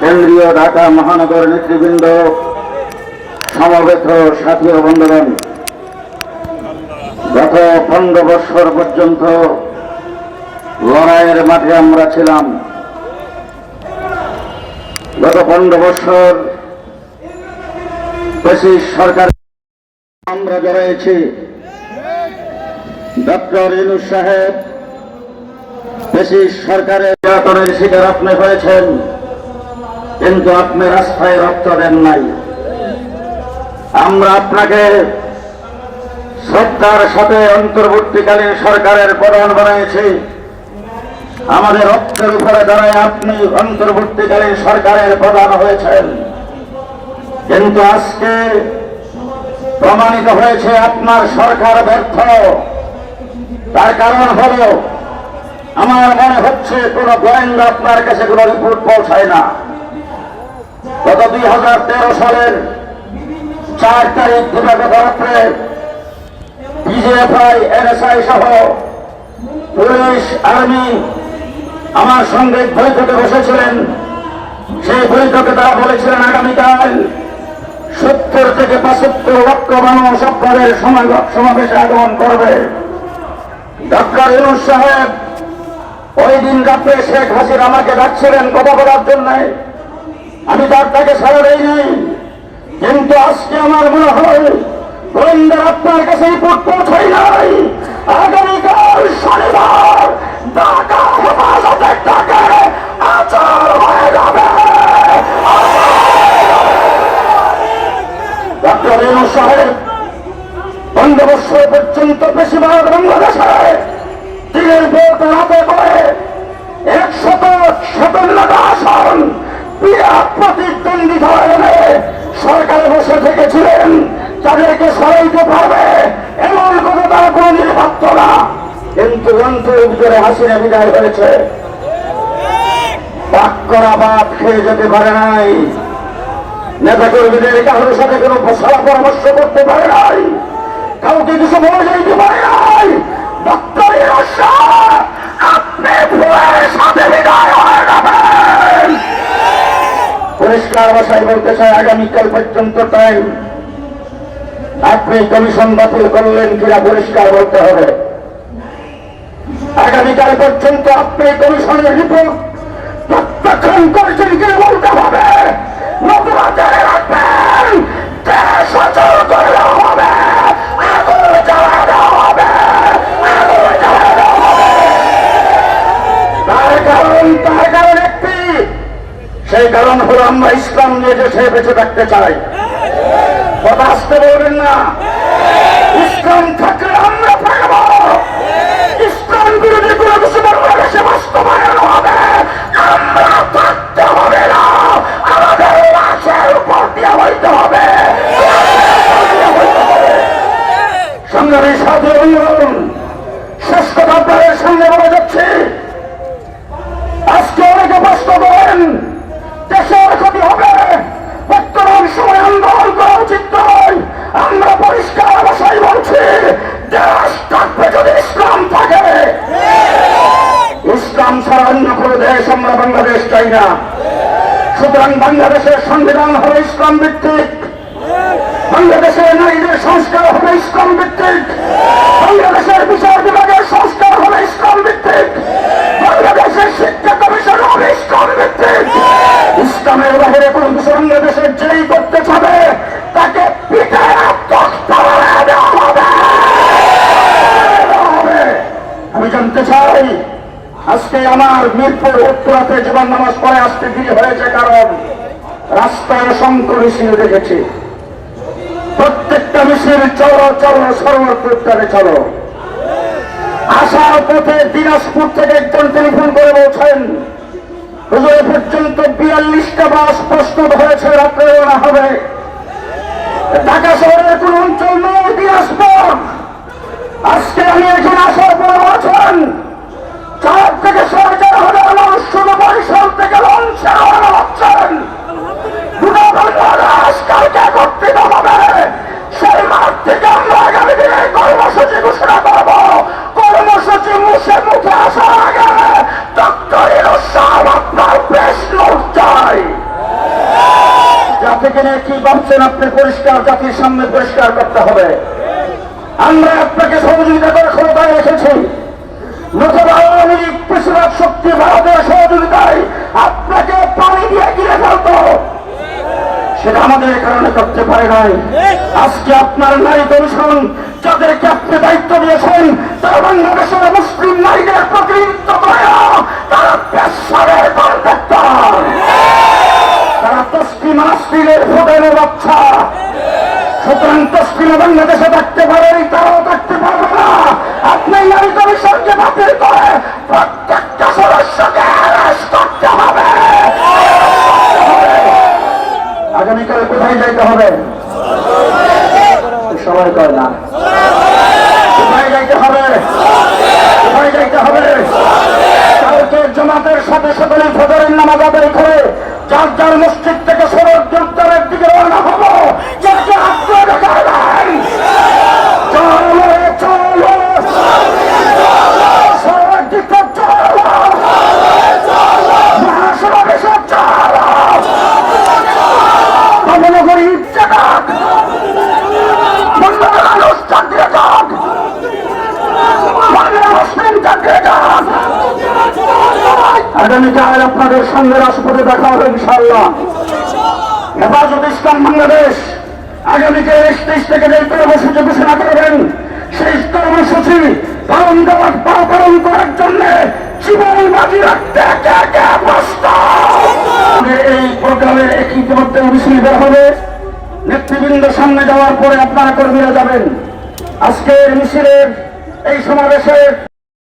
কেন্দ্রীয় ঢাকা মহানগর নেতৃবৃন্দ, সমবেত সাথী বন্ধুগণ, গত পনেরো বৎসর পর্যন্ত লড়াইয়ের মাঠে আমরা ছিলাম। গত পনেরো বৎসর বেশি সরকার আমরা জড়াইছি ডক্টর ইনুস সাহেব বেশি সরকারের নির্যাতনের শিকার আপনি হয়েছেন, কিন্তু আপনি রাস্তায় রক্ত দেন নাই। আমরা আপনাকে শ্রদ্ধার সাথে অন্তর্বর্তীকালীন সরকারের প্রধান বানিয়েছি। আমাদের রক্তের উপরে দাঁড়ায় আপনি অন্তর্বর্তীকালীন সরকারের প্রধান হয়েছেন। কিন্তু আজকে প্রমাণিত হয়েছে, আপনার সরকার ব্যর্থ। তার কারণ হলো আমার মনে হচ্ছে কোন গোয়েন্দা আপনার কাছে কোন রিপোর্ট পৌঁছায় না। গত দুই হাজার তেরো সালের চার তারিখ দিবাগত রাত্রে বিজেএফআই, এনএসআই সহ পুলিশ, আর্মি আমার সঙ্গে বৈঠকে বসেছিলেন। সেই বৈঠকে তারা বলেছিলেন, আগামীকাল সত্তর থেকে পঁচাত্তর লক্ষ মানুষ আপনাদের সমাবেশে আগমন করবে। ডক্টর ইউনুস সাহেব ওই দিন রাত্রে শেখ হাসিনা আমাকে ডাকছিলেন কথা বলার জন্য। আমি তার তাকে সারা দেই নাই। কিন্তু আজকে আমার মনে হয়, গোয়েন্দার আপনার কাছে রিপোর্ট পৌঁছাই নাই। আগামীকাল শনিবার ঢাকা হেফাজত ডাকে প্রতিদ্বন্দ্বিতা এনে সরকারে বসে থেকেছিলেন, তাদেরকে সরাইতে পারবে, এমন কোনো তারা কোনদিন ভাবত না। কিন্তু অন্তর ভিতরে হাসিনা বিদায় হয়েছে। পাক করা বাদ খেয়ে যেতে পারে নাই। নেতা কর্মীদের কারোর সাথে কোনো সলা পরামর্শ করতে পারে নাই। কাউকে কিছু বলে যাইতে পারে পরিষ্কার ভাষায় বলতে চাই আগামীকাল পর্যন্ত টাইম আপনি কমিশন বাতিল করলেন কিনা পরিষ্কার বলতে হবে। আগামীকাল পর্যন্ত আপনি কমিশনের রিপোর্ট প্রত্যাখ্যান করেছেন কিনা বলতে হবে। নতুন রাখবেন। কারণ হলো আমরা ইসলাম নিয়ে দেশে বেঁচে থাকতে চাই। কথা আসতে বলবেন না? ইসলাম থাকলে আমরা ইসলাম বিরোধী কোনো কিছু বাংলাদেশে বাস্তবায়ন চাই না। সুতরাং বাংলাদেশের সংবিধান হবে ইসলাম ভিত্তিক। বাংলাদেশের নারীদের সংস্কার হবে ইসলাম ভিত্তিক। বাংলাদেশের বিচার বিভাগের সংস্কার হবে ইসলাম ভিত্তিক। বাংলাদেশের শিক্ষা কমিশন হবে ইসলাম ভিত্তিক। ইসলামের বাহিরে কোন কিছু বাংলাদেশের যেই করতে চাবে, তাকে। আমি জানতে চাই আজকে আমার মিরপুর উত্তরাতে জীবন নামাজ পড়ে আসতে দেরি হয়েছে কারণ রাস্তায় অসংখ্য মিছিল দেখেছি। প্রত্যেকটা মিছিল চলো চলো সর্বত্রে চলো। আসার পথে দিনাজপুর থেকে একজন টেলিফোন করে বলছেন পর্যন্ত বিয়াল্লিশটা বাস প্রস্তুত হয়েছে রাত্রে রওনা হবে ঢাকা শহরের কোন অঞ্চল নয় দিনাজপুর আজকে আমি এখানে আসার পর বলছেন চার থেকে সাড়ে চার হাজার মানুষ শুধু বরিশাল থেকে লঞ্চে রওনা হচ্ছেন দুটো বাংলাদেশ কালকে একত্রিত হবে সেই মাঠ থেকে আমরা আগামী দিনে কর্মসূচি ঘোষণা করব কর্মসূচি মুছে মুখে আসার আগে ডক্টর ইরুসাহ আপনার আমাকে কি ভাবছেন আপনি পরিষ্কার, জাতির সামনে পরিষ্কার করতে হবে। আমরা আপনাকে সহযোগিতা করে ক্ষমতায় বেশিরভাগ শক্তি ভারতের সহযোগিতায় আপনাকে পানি দিয়ে গিরে ফেলতো। সেটা আমাদের কারণে করতে পারে নাই। আজকে আপনার নারী কমিশন যাদেরকে আপনি দায়িত্ব দিয়েছেন, তারা বাংলাদেশের মুসলিম নারীদের প্রতিনিধিত্ব করে না। তারা পেশারের কন্ট্রাক্টর তারা তসলিম আসলিমের ভোটের বাচ্চা সুতরাং তসলিমে বাংলাদেশে থাকতে পারে তারাও থাকতে পারবে না আপনি নারী কমিশনকে বাতিল করে প্রত্যেকটা সদস্যকে অ্যারেস্ট করতে হবে আগামীকাল কোথায় যাইতে হবে সবাই কয় না? জমাতের সাথে সকলে ফজরের নামাজ আদায় করে যার যার মসজিদ আগামীকাল আপনাদের সঙ্গে রাষ্ট্রপতি দেখা হবে ইনশাল্লাহ হেফাজত ইসলাম বাংলাদেশ আগামীকাল তেইশ থেকে যে কর্মসূচি ঘোষণা করবেন, সেই কর্মসূচি পালন দেওয়ার পালন করার জন্য জীবন বাজি রাখতে এই প্রোগ্রামের এক ইতিমধ্যে মিছিল হবে। নেতৃবৃন্দ সামনে যাওয়ার পরে আপনারা কর্মীরা যাবেন। আজকের মিছিলের এই সমাবেশে